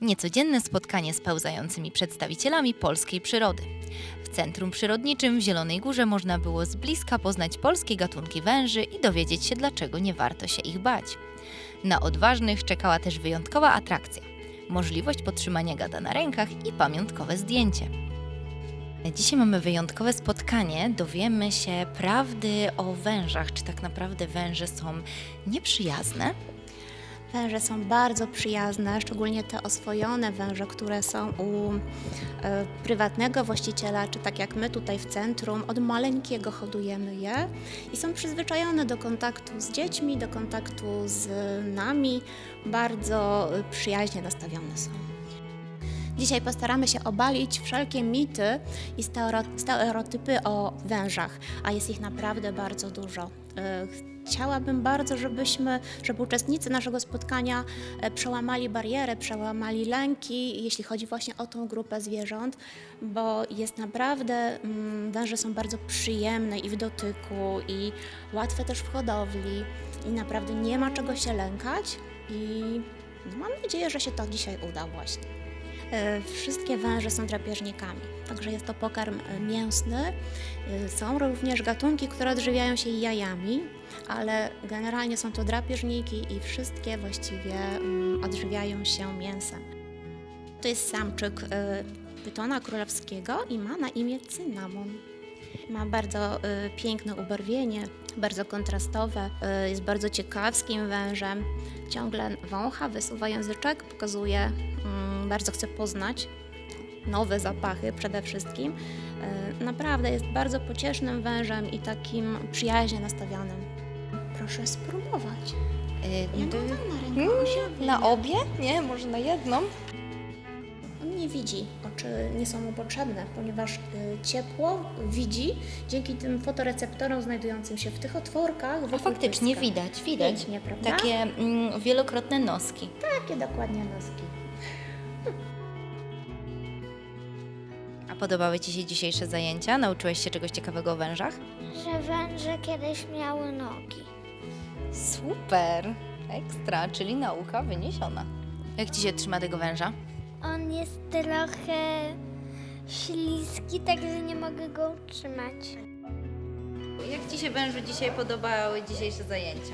Niecodzienne spotkanie z pełzającymi przedstawicielami polskiej przyrody. W Centrum Przyrodniczym w Zielonej Górze można było z bliska poznać polskie gatunki węży i dowiedzieć się, dlaczego nie warto się ich bać. Na odważnych czekała też wyjątkowa atrakcja możliwość podtrzymania gada na rękach i pamiątkowe zdjęcie. Dzisiaj mamy wyjątkowe spotkanie. Dowiemy się prawdy o wężach. Czy tak naprawdę węże są nieprzyjazne? Węże są bardzo przyjazne, szczególnie te oswojone węże, które są u e, prywatnego właściciela, czy tak jak my tutaj w centrum, od maleńkiego hodujemy je i są przyzwyczajone do kontaktu z dziećmi, do kontaktu z nami, bardzo przyjaźnie nastawione są. Dzisiaj postaramy się obalić wszelkie mity i stereoty- stereotypy o wężach, a jest ich naprawdę bardzo dużo. E, Chciałabym bardzo, żebyśmy, żeby uczestnicy naszego spotkania e, przełamali barierę, przełamali lęki, jeśli chodzi właśnie o tą grupę zwierząt, bo jest naprawdę, mm, węże są bardzo przyjemne i w dotyku, i łatwe też w hodowli, i naprawdę nie ma czego się lękać. I no, mam nadzieję, że się to dzisiaj uda właśnie. E, Wszystkie węże są drapieżnikami, także jest to pokarm e, mięsny. E, Są również gatunki, które odżywiają się jajami, ale generalnie są to drapieżniki i wszystkie właściwie mm, odżywiają się mięsem. To jest samczyk pytona królewskiego i ma na imię cynamon. Ma bardzo piękne ubarwienie, bardzo kontrastowe, jest bardzo ciekawskim wężem. Ciągle wącha, wysuwa języczek, pokazuje, mm, bardzo chce poznać nowe zapachy przede wszystkim. E, Naprawdę jest bardzo pociesznym wężem i takim przyjaźnie nastawionym. Proszę spróbować. Ja go dam na rękę, on Mm, Na obie? Nie, może na jedną? On nie widzi, oczy nie są mu potrzebne, ponieważ y, ciepło widzi dzięki tym fotoreceptorom znajdującym się w tych otworkach. A faktycznie widać, widać. Pięknie, prawda? Takie mm, wielokrotne noski. Takie dokładnie noski. Podobały Ci się dzisiejsze zajęcia? Nauczyłeś się czegoś ciekawego o wężach? że węże kiedyś miały nogi. Super! Ekstra, czyli nauka wyniesiona. Jak Ci się trzyma tego węża? On jest trochę śliski, także nie mogę go utrzymać. Jak Ci się wężu dzisiaj podobały dzisiejsze zajęcia?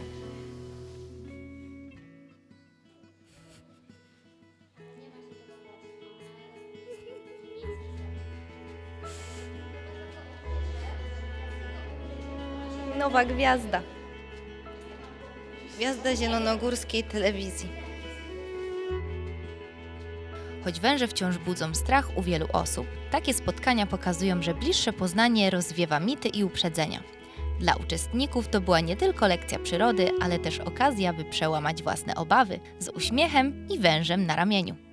Nowa gwiazda. Gwiazda zielonogórskiej telewizji. Choć węże wciąż budzą strach u wielu osób, takie spotkania pokazują, że bliższe poznanie rozwiewa mity i uprzedzenia. Dla uczestników to była nie tylko lekcja przyrody, ale też okazja, by przełamać własne obawy z uśmiechem i wężem na ramieniu.